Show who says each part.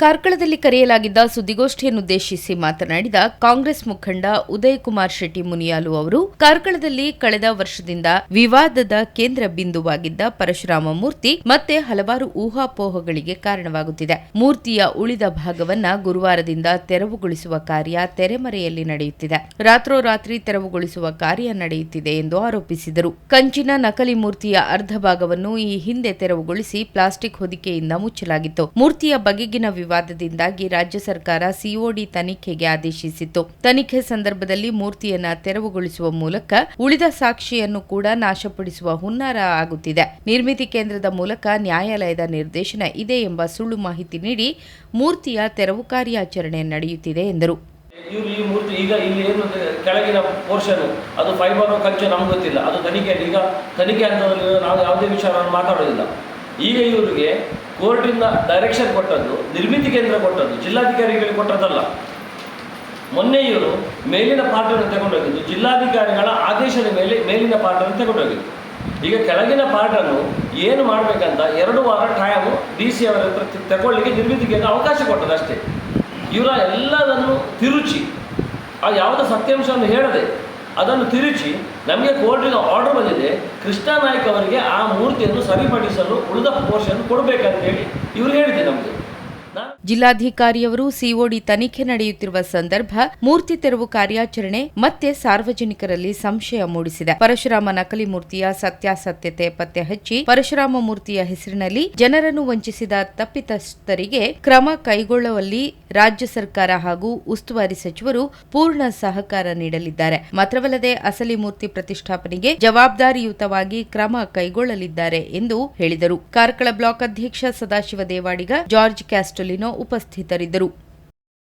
Speaker 1: ಕಾರ್ಕಳದಲ್ಲಿ ಕರೆಯಲಾಗಿದ್ದ ಸುದ್ದಿಗೋಷ್ಠಿಯನ್ನುದ್ದೇಶಿಸಿ ಮಾತನಾಡಿದ ಕಾಂಗ್ರೆಸ್ ಮುಖಂಡ ಉದಯ್ ಕುಮಾರ್ ಶೆಟ್ಟಿ ಮುನಿಯಾಲು ಅವರು, ಕಾರ್ಕಳದಲ್ಲಿ ಕಳೆದ ವರ್ಷದಿಂದ ವಿವಾದದ ಕೇಂದ್ರ ಬಿಂದುವಾಗಿದ್ದ ಪರಶುರಾಮ ಮೂರ್ತಿ ಮತ್ತೆ ಹಲವಾರು ಊಹಾಪೋಹಗಳಿಗೆ ಕಾರಣವಾಗುತ್ತಿದೆ. ಮೂರ್ತಿಯ ಉಳಿದ ಭಾಗವನ್ನ ಗುರುವಾರದಿಂದ ತೆರವುಗೊಳಿಸುವ ಕಾರ್ಯ ತೆರೆಮರೆಯಲ್ಲಿ ನಡೆಯುತ್ತಿದೆ. ರಾತ್ರೋರಾತ್ರಿ ತೆರವುಗೊಳಿಸುವ ಕಾರ್ಯ ನಡೆಯುತ್ತಿದೆ ಎಂದು ಆರೋಪಿಸಿದರು. ಕಂಚಿನ ನಕಲಿ ಮೂರ್ತಿಯ ಅರ್ಧ ಭಾಗವನ್ನು ಈ ಹಿಂದೆ ತೆರವುಗೊಳಿಸಿ ಪ್ಲಾಸ್ಟಿಕ್ ಹೊದಿಕೆಯಿಂದ ಮುಚ್ಚಲಾಗಿತ್ತು. ಮೂರ್ತಿಯ ಬಗೆಗಿನ ವಿವಾದದಿಂದಾಗಿ ರಾಜ್ಯ ಸರ್ಕಾರ ಸಿಒಡಿ ತನಿಖೆಗೆ ಆದೇಶಿಸಿತ್ತು. ತನಿಖೆ ಸಂದರ್ಭದಲ್ಲಿ ಮೂರ್ತಿಯನ್ನ ತೆರವುಗೊಳಿಸುವ ಮೂಲಕ ಉಳಿದ ಸಾಕ್ಷಿಯನ್ನು ಕೂಡ ನಾಶಪಡಿಸುವ ಹುನ್ನಾರ ಆಗುತ್ತಿದೆ. ನಿರ್ಮಿತಿ ಕೇಂದ್ರದ ಮೂಲಕ ನ್ಯಾಯಾಲಯದ ನಿರ್ದೇಶನ ಇದೆ ಎಂಬ ಸುಳ್ಳು ಮಾಹಿತಿ ನೀಡಿ ಮೂರ್ತಿಯ ತೆರವು ಕಾರ್ಯಾಚರಣೆ ನಡೆಯುತ್ತಿದೆ ಎಂದರು.
Speaker 2: ಇವರು ಈ ಮೂರ್ತಿ ಈಗ ಇಲ್ಲಿ ಏನು ಕೆಳಗಿನ ಪೋರ್ಷನ್ ಅದು ಫೈಬರ್ ಕಲ್ಚರ್ ನಮ್ಗೆ ಗೊತ್ತಿಲ್ಲ. ಅದು ತನಿಖೆಯಲ್ಲಿ ಈಗ ತನಿಖೆ ಹಂತದಲ್ಲಿ ನಾವು ಯಾವುದೇ ವಿಚಾರವನ್ನು ಮಾತಾಡೋದಿಲ್ಲ. ಈಗ ಇವರಿಗೆ ಕೋರ್ಟಿಂದ ಡೈರೆಕ್ಷನ್ ಕೊಟ್ಟದ್ದು, ನಿರ್ಮಿತಿ ಕೇಂದ್ರ ಕೊಟ್ಟದ್ದು, ಜಿಲ್ಲಾಧಿಕಾರಿಗಳಿಗೆ ಕೊಟ್ಟದ್ದಲ್ಲ. ಮೊನ್ನೆ ಇವರು ಮೇಲಿನ ಪಾಠವನ್ನು ತಗೊಂಡೋಗಿದ್ದು, ಜಿಲ್ಲಾಧಿಕಾರಿಗಳ ಆದೇಶದ ಮೇಲೆ ಮೇಲಿನ ಪಾಠವನ್ನು ತಗೊಂಡೋಗಿದ್ದು. ಈಗ ಕೆಳಗಿನ ಪಾಠನ್ನು ಏನು ಮಾಡಬೇಕಂತ ಎರಡು ವಾರ ಟೈಮು ಡಿ ಸಿ ಅವರ ಹತ್ರ ತಗೊಳ್ಳಿಕ್ಕೆ ನಿರ್ಮಿತಿ ಕೇಂದ್ರ ಅವಕಾಶ ಕೊಟ್ಟದ್ದು ಅಷ್ಟೇ. ಇವರ ಎಲ್ಲದನ್ನು ತಿರುಚಿ, ಆ ಯಾವುದೋ ಸತ್ಯಾಂಶವನ್ನು ಹೇಳದೆ ಅದನ್ನು ತಿರುಚಿ ನಮಗೆ ಕೋರ್ಟಿನ ಆರ್ಡರ್ ಬಂದಿದೆ, ಕೃಷ್ಣ ನಾಯ್ಕ್ ಅವರಿಗೆ ಆ ಮೂರ್ತಿಯನ್ನು ಸರಿಪಡಿಸಲು ಉಳಿದ ಪೋರ್ಷನ್ ಕೊಡಬೇಕಂತ ಹೇಳಿ ಇವರು ಹೇಳಿದೆ ನಮಗೆ.
Speaker 1: ಜಿಲ್ಲಾಧಿಕಾರಿಯವರು ಸಿಒಡಿ ತನಿಖೆ ನಡೆಯುತ್ತಿರುವ ಸಂದರ್ಭ ಮೂರ್ತಿ ತೆರವು ಕಾರ್ಯಾಚರಣೆ ಮತ್ತೆ ಸಾರ್ವಜನಿಕರಲ್ಲಿ ಸಂಶಯ ಮೂಡಿಸಿದೆ. ಪರಶುರಾಮ ನಕಲಿ ಮೂರ್ತಿಯ ಸತ್ಯಾಸತ್ಯತೆ ಪತ್ತೆ ಹಚ್ಚಿ ಪರಶುರಾಮ ಮೂರ್ತಿಯ ಹೆಸರಿನಲ್ಲಿ ಜನರನ್ನು ವಂಚಿಸಿದ ತಪ್ಪಿತಸ್ಥರಿಗೆ ಕ್ರಮ ಕೈಗೊಳ್ಳುವಲ್ಲಿ ರಾಜ್ಯ ಸರ್ಕಾರ ಹಾಗೂ ಉಸ್ತುವಾರಿ ಸಚಿವರು ಪೂರ್ಣ ಸಹಕಾರ ನೀಡಲಿದ್ದಾರೆ. ಮಾತ್ರವಲ್ಲದೆ ಅಸಲಿ ಮೂರ್ತಿ ಪ್ರತಿಷ್ಠಾಪನೆಗೆ ಜವಾಬ್ದಾರಿಯುತವಾಗಿ ಕ್ರಮ ಕೈಗೊಳ್ಳಲಿದ್ದಾರೆ ಎಂದು ಹೇಳಿದರು. ಕಾರ್ಕಳ ಬ್ಲಾಕ್ ಅಧ್ಯಕ್ಷ ಸದಾಶಿವ ದೇವಾಡಿಗ, ಜಾರ್ಜ್ ಕ್ಯಾಸ್ಟೊಲಿನೋ ಉಪಸ್ಥಿತರಿದ್ದರು.